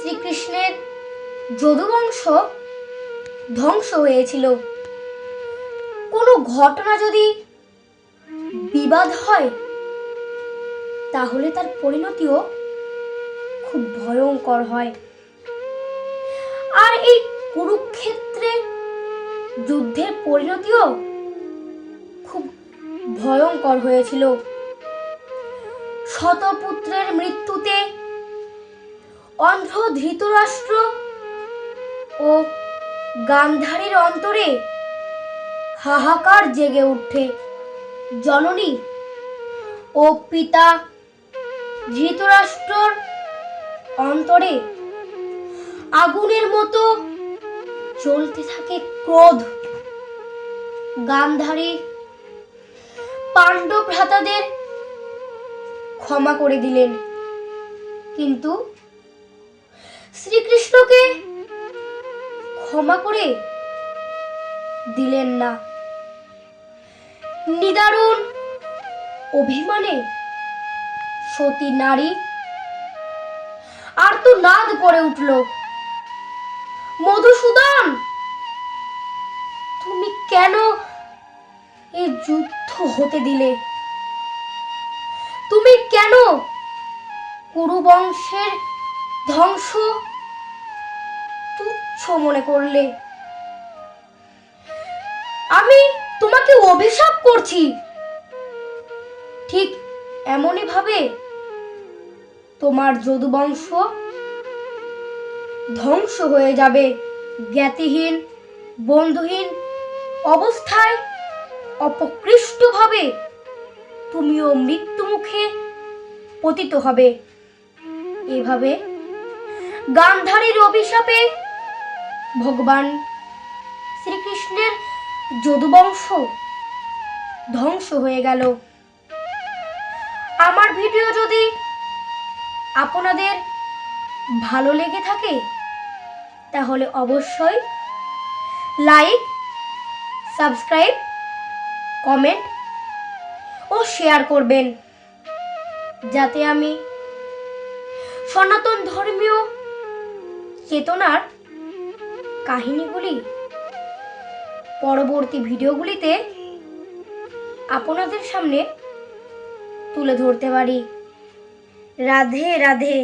শ্রীকৃষ্ণের যদুবংশ ধ্বংস হয়েছিল। কোনো ঘটনা যদি বিবাদ হয়, তাহলে তার পরিণতিও খুব ভয়ঙ্কর হয়। আর এই কুরুক্ষেত্রে যুদ্ধের পরিণতিও খুব ভয়ঙ্কর হয়েছিল। শতপুত্রের মৃত্যুতে অন্ধ্র ধৃতরাষ্ট্র ও গান্ধারীর অন্তরে হাহাকার জেগে উঠে। জননী ও পিতা ধৃতরাষ্ট্রর অন্তরে আগুনের মতো চলতে থাকে ক্রোধ। গান্ধারী পাণ্ডব ভ্রাতাদের ক্ষমা করে দিলেন। কিন্তু শ্রীকৃষ্ণকে ক্ষমা করে দিলেন না। নিদারুণ অভিমানে সতী নারী আর তো নাদ করে উঠল। মধুসূদন, তুমি কেন এই যুদ্ধ হতে দিলে? তুমি কেন কুরুবংশের ধ্বংস? তুচ্ছ মনে করলে। আমি তোমাকে অভিশাপ করছি। ঠিক এমনই ভাবে তোমার যদুবংশ ধ্বংস হয়ে যাবে। জ্ঞাতিহীন, বন্ধুহীন অবস্থায় অপকৃষ্টভাবে তুমিও মৃত্যু মুখে পতিত হবে। এভাবে গান্ধারীর অভিশাপে ভগবান শ্রীকৃষ্ণের যদুবংশ ধ্বংস হয়ে গেল। আমার ভিডিও যদি আপনাদের ভালো লেগে থাকে, তাহলে অবশ্যই লাইক, সাবস্ক্রাইব, কমেন্ট ও শেয়ার করবেন। যাতে আমি সনাতন ধর্মীয় চেতনার কাহিনীগুলি পরবর্তী ভিডিওগুলিতে আপনাদের সামনে তুলে ধরতে পারি। রাধে রাধে।